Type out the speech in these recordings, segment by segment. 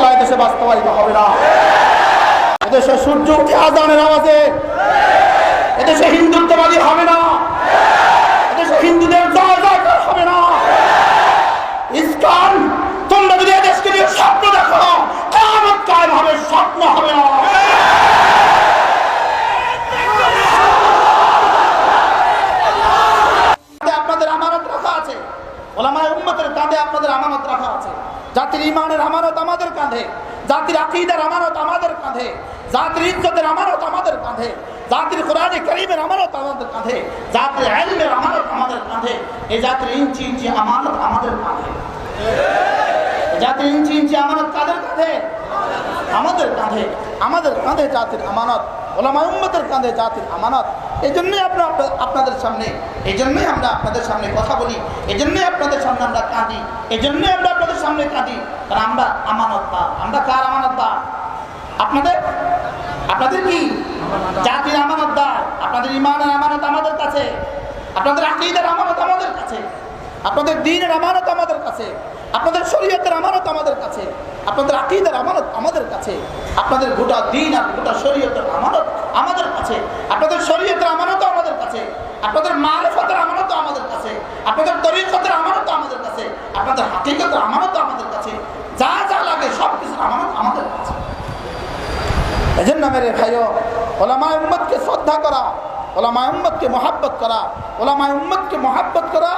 খেলা এদেশে বাস্তবায়িত হবে না। এদেশে সূর্য উঠে আজানের আওয়াজে এদেশে হিন্দুত্ববাদী হবে না। এদেশে হিন্দুদের জয় জয়কার হবে না। ইসকান তোমরা যদি এদেশকে নিয়ে স্বপ্ন দেখো কামত কায়েম হবে, স্বপ্ন হবে না। আপনাদের আমানত রাখা আছে। ওলামায় উম্মতের কাঁধে আপনাদের আমানত রাখা আছে। জাতির ইমানের আমানত আমাদের কাঁধে, জাতির আকিদার আমানত আমাদের কাঁধে, জাতির ইজ্জতের আমানত আমাদের কাঁধে, জাতির কোরআনে করিমের আমানত আমাদের কাঁধে, জাতির এলমের আমানত আমাদের কাঁধে এই জাতির ইঞ্চি ইঞ্চি আমানত আমাদের কাঁধে। জাতির ইঞ্চি ইঞ্চি আমানত কাদের কাঁধে? আমাদের কাঁধে আমাদের কাঁধে জাতির আমানত ওলামা কাঁধে জাতির আমানত। এই জন্যই আমরা আপনাদের সামনে এই জন্যই আমরা আপনাদের সামনে কথা বলি এই জন্যই আপনাদের সামনে আমরা কাঁদি এই জন্যই আমরা সামনে কাঁদি কারণ আমরা আমানতদার আমরা কার আমানতদার আপনাদের? আপনাদের কি? জাতির আমানত আমানতদার আপনাদের ইমানের আমানত আমাদের কাছে। আপনাদের আকিদের আমানত আমাদের কাছে। আপনাদের দিনের আমানত আমাদের কাছে। আপনাদের শরীয়তের আমানত আমাদের কাছে। আপনাদের আকিদের আমানত আমাদের কাছে। আপনাদের গোটা দিন আর গোটা শরীয়তের আমানত আমাদের কাছে। আপনাদের শরীয়তের আমানত আমাদের কাছে। আপনাদের মারফতের আমানত আমাদের কাছে। আপনাদের তরিকতের আমানত আমাদের কাছে। আপনাদের হাকিকতের আমানত আমাদের কাছে যা যা লাগে সব কিছুর আমানত আমাদের কাছে এজন্য মেরে ভাইও, ওলামায় উম্মতকে শ্রদ্ধা করা, ওলামায় উম্মতকে মহাব্বত করা, ওলামায় উম্মতকে মহাব্বত করা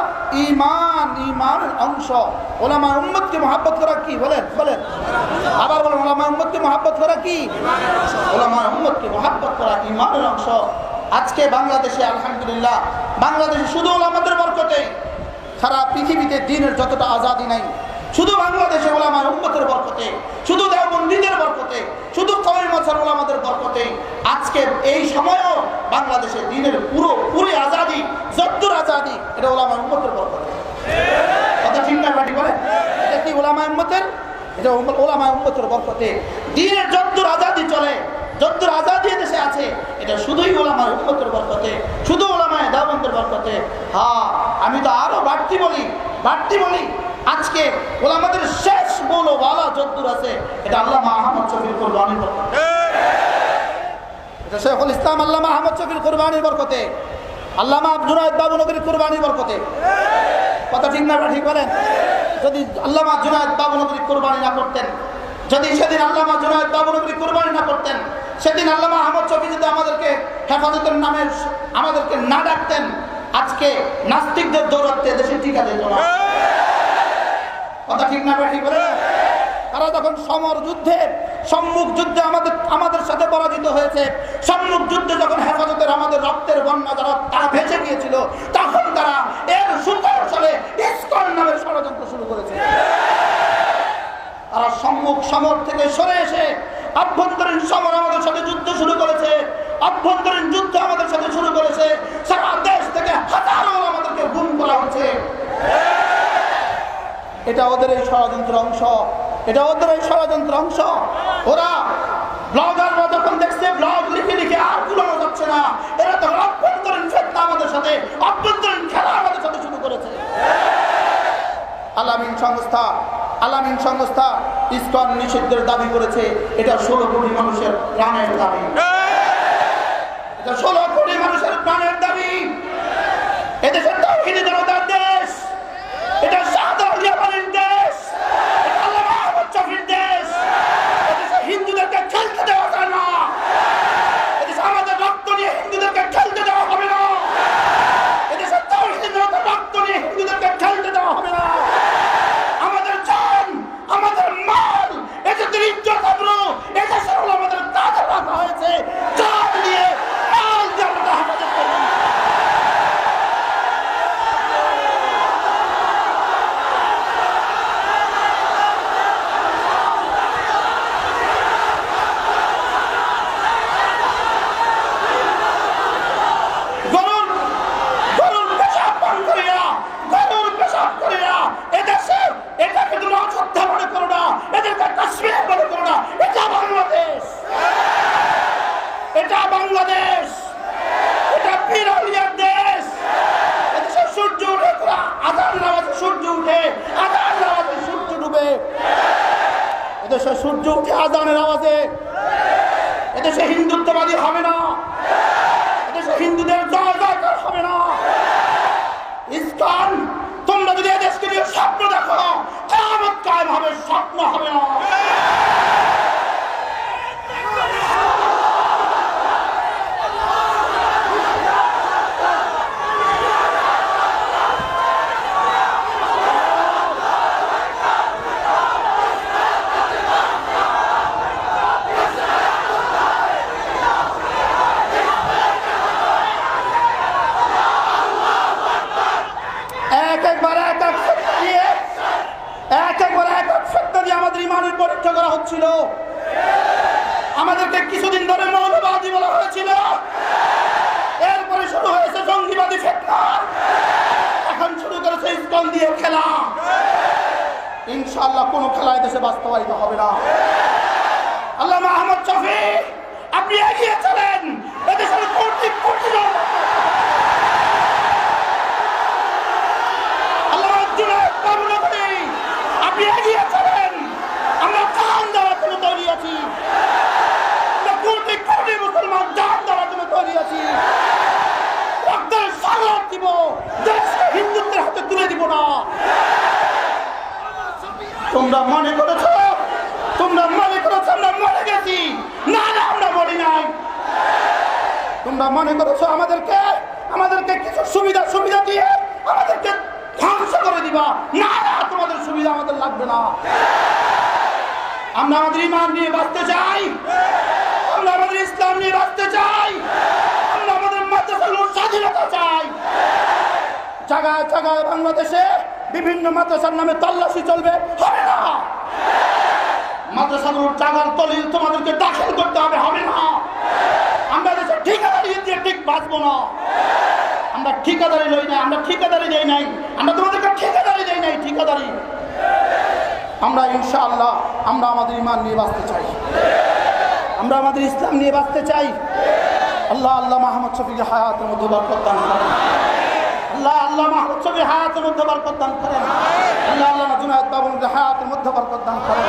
ইমান ইমানের অংশ। ওলামায় উম্মতকে মহাব্বত করা কি? বলেন বলেন। আবার বলেন, ওলামায় উম্মতকে মহাব্বত করা কি? ওলামায় উম্মতকে মহাব্বত করা ইমানের অংশ। আজকে বাংলাদেশে, আলহামদুলিল্লাহ, বাংলাদেশে শুধু ওলামাদের বরকতে সারা পৃথিবীতে দিনের যতটা আজাদি নাই শুধু বাংলাদেশে ওলামার উম্মতের বরকতে, শুধু দেওবন্দীদের বরকতে, শুধু কমই মাছার ওলামাদের বরকতে, আজকে এই সময়ও বাংলাদেশে দিনের পুরো পুরো আজাদি, যদ্দুর আজাদি, এটা ওলামার উম্মতের বরকতে। কথা ঠিক না বাটি বলে? এটা কি ওলামা উম্মতের? এটা ওলামা উম্মতের বরকতে। দিনের যদ্দুর আজাদি চলে, যদ্দুর আজাদি দেশে আছে, এটা শুধুই ওলামার উম্মতের বরকতে, শুধু ওলামায় দেওবন্দের বরকতে। হ্যাঁ আমি তো আরও বাড়তি বলি বাড়তি বলি। আজকে ওলামাদের শেষ বলো বালা যদ্দুর আছে, এটা আল্লাহ আহমদ শফির কোরবানির বরকতে। এটা শেখুল ইসলাম আল্লামা আহমদ শফির কোরবানির বরকতে। আল্লামা জুনায়দ বাবু নগরীর কোরবানির বরকতে। কথা ঠিক না ঠিক বলেন? যদি আল্লামা জুনায়দ বাবু নগরী কোরবানি না করতেন, যদি সেদিন আল্লামা জুনায়দ বাবু নগরী কোরবানি না করতেন, সেদিন আল্লামা আহমদ শফি যদি আমাদেরকে হেফাজতের নামে আমাদেরকে না ডাকতেন, আজকে নাস্তিকদের দৌড়াতে দেশে টিকা যেত না। তারা যখন সমর যুদ্ধে, সম্মুখ যুদ্ধে আমাদের আমাদের সাথে পরাজিত হয়েছে, সম্মুখ যুদ্ধে যখন হেফাজতের আমাদের রক্তের বন্যা যারা তারা ভেসে গিয়েছিল, তখন তারা এর সুকৌশলে ইস্কন নামের ষড়যন্ত্র শুরু করেছে। তারা সম্মুখ সমর থেকে সরে এসে আভ্যন্তরীণ সমর আমাদের সাথে যুদ্ধ শুরু করেছে আভ্যন্তরীণ যুদ্ধ আমাদের সাথে শুরু করেছে, সারা দেশ থেকে হাজারো আমাদেরকে গুম করা হচ্ছে এটা ওদের এই ষড়যন্ত্র অংশ। এটা ওদের এই ষড়যন্ত্র অংশ। ওরা ব্লগাররা যখন দেখছে, ব্লগ লিখে লিখে আর কুলানো যাচ্ছে না। এরা তো অভ্যন্তরীণ ফেতনা আমাদের সাথে, অভ্যন্তরীণ খেলা আমাদের সাথে শুরু করেছে। আলামিন সংস্থা আলামিন সংস্থা ইসকন নিষিদ্ধের দাবি করেছে, এটা ষোলো কোটি মানুষের প্রাণের দাবি। এটা ষোলো কোটি মানুষের প্রাণের দাবি এদেশের তৌহিদি জনতার দেশ এটা সাধারণ জাপানের দেশ এটা আল্লামা আহমদ শফির দেশ এদেশে হিন্দুদেরকে খেলতে দেওয়া যায় না এদেশে আমাদের রক্ত নিয়ে হিন্দুদেরকে খেলতে দেওয়া হবে না এদেশে তৌহিদি জনতার রক্ত নিয়ে হিন্দুদেরকে খেলতে দেওয়া হবে না আমাদের জান আমাদের মাল এদেশের ইজ্জত আবরু এদেশের হলো আমাদের তাদের রাখা হয়েছে জান দিয়ে মাল দিয়ে আমরা হেফাজত করব গরুর গরুর পেশাব পান করিয়া গরুর পেশাব করিয়া এদেশে এটাকে তুমি অযোধ্যা মনে করো না এদেরকে কাশ্মীর মনে করো না এটা বাংলাদেশ এটা বাংলাদেশ এটা পিরালিয়ার দেশ এদেশে সূর্য উঠে পুরা আধার নামাজে সূর্য উঠে আধার নামাজে সূর্য ডুবে এদেশে সূর্য উঠে আজানের আওয়াজে। এদেশে হিন্দুত্ববাদী হবে না এদেশে হিন্দুদের জয় জয়কার হবে না ইসলাম তোমরা যদি এদেশকে নিয়ে স্বপ্ন দেখো কেমন কায়েম হবে স্বপ্ন হবে না এক একবার এক এক ফেতনা দিয়ে এক একবার এক এক ফেতনা দিয়ে আমাদের ইমানের পরীক্ষা করা হচ্ছিল। আমাদেরকে কিছুদিন ধরে মৌলবাদী বলা হয়েছিল। এরপরে শুরু হয়েছে জঙ্গিবাদী ফেতনা। এখন শুরু করেছে ইস্কন দিয়ে খেলা। ইনশাআল্লাহ কোনো খেলা দেশে বাস্তবায়িত হবে না। আল্লাহ আহমদ শফি, আপনি এগিয়ে চলেন। এদেশের কোটি কোটি লোক আল্লাহ জুনায়েদ বাবুল করি আপনি এগিয়ে চলেন আমরা জান দেওয়ার জন্য তৈরি আছি আমরা কোটি কোটি মুসলমান জান দেওয়ার জন্য তৈরি আছি রক্তের সাগর দিব দেশকে হিন্দুত্বের হাতে তুলে দিব না তোমরা মনে করেছ? তোমরা মনে করেছ আমরা মরে গেছি? না না, আমরা মরি নাই। তোমরা মনে করেছ আমাদেরকে আমাদেরকে কিছু সুবিধা সুবিধা দিয়ে আমাদেরকে ধ্বংস করে দিবা? না না, তোমাদের সুবিধা আমাদের লাগবে না। আমরা আমাদের ইমান নিয়ে বাঁচতে চাই। আমরা আমাদের ইসলাম নিয়ে বাঁচতে চাই। আমরা আমাদের মাদ্রাসাগুলোর স্বাধীনতা চাই। জায়গায় জায়গায় বাংলাদেশে বিভিন্ন মাদ্রাসার নামে তল্লাশি চলবে। হবে মাদ্রাসাগুলোর জায়গার দলিল তোমাদেরকে দাখিল করতে হবে হবে না। আমরা দেশে ঠিকাদারি দিয়ে ঠিক বাঁচবো না। আমরা ঠিকাদারি লই নাই, আমরা ঠিকাদারি দেই নাই, আমরা তোমাদেরকে ঠিকাদারি দেই নাই, ঠিকাদারি। আমরা ইনশাআল্লাহ, আমরা আমাদের ইমান নিয়ে বাঁচতে চাই। আমরা আমাদের ইসলাম নিয়ে বাঁচতে চাই। আল্লাহ আল্লাহ মাহমদ শফিকে হায়াতের মধ্যে বরকত দান করেন। আল্লাহ আল্লাহ মাহমদ শফি হায়াতের মধ্যে বরকত দান করেন। আল্লাহ আল্লাহ জুনায়দ বাবুকে হায়াতের মধ্যে বরকত দান করেন।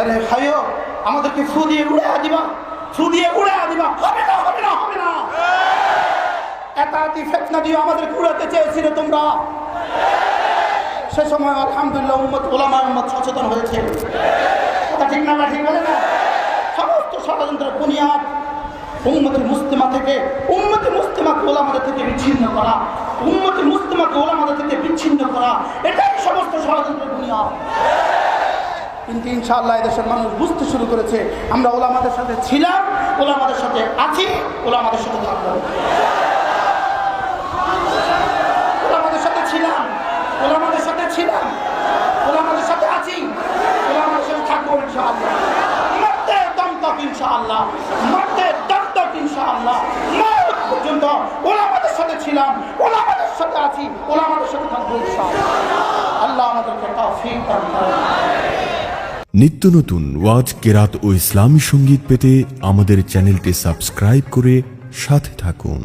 আরে আমাদেরকে ফু দিয়ে উড়ে দিবা ফু দিয়ে উড়ে দিবা। হবে না হবে না হবে না। একাতি ফেতনা দিয়ে আমাদের উড়াতে চেয়েছিলে তোমরা। সে সময় আলহামদুলিল্লাহ উম্মত ওলামা উম্মত সচেতন হয়েছে। কথা ঠিক না ঠিক বলে না? সমস্ত ষড়যন্ত্রের বুনিয়াদ উম্মতের মুস্তেমা থেকে উম্মতের মুস্তেমাকে ওলামাদের থেকে বিচ্ছিন্ন করা উম্মতের মুস্তেমাকে ওলামাদের থেকে বিচ্ছিন্ন করা, এটাই সমস্ত ষড়যন্ত্রের বুনিয়াদ। কিন্তু ইনশাআল্লাহ দেশের মানুষ বুঝতে শুরু করেছে আমরা ওলামাদের সাথে ছিলাম ওলামাদের সাথে আছি ওলামাদের সাথে থাকব ওলামাদের সাথে ছিলাম ওলামাদের সাথে ছিলাম ওলামাদের সাথে আছি ওলামাদের সাথে থাকব ইনশাআল্লাহ দম তক ইনশাআল্লাহ মরতে দম ইনশাআল্লাহ পর্যন্ত ওলামাদের সাথে ছিলাম ওলামাদের সাথে আছি ওলামাদের সাথে থাকব ইনশাআল্লাহ আল্লাহ আমাদেরকে তৌফিক দান করেন নিত্য নতুন ওয়াজ কেরাত ও ইসলামী সংগীত পেতে আমাদের চ্যানেলটি সাবস্ক্রাইব করে সাথে থাকুন।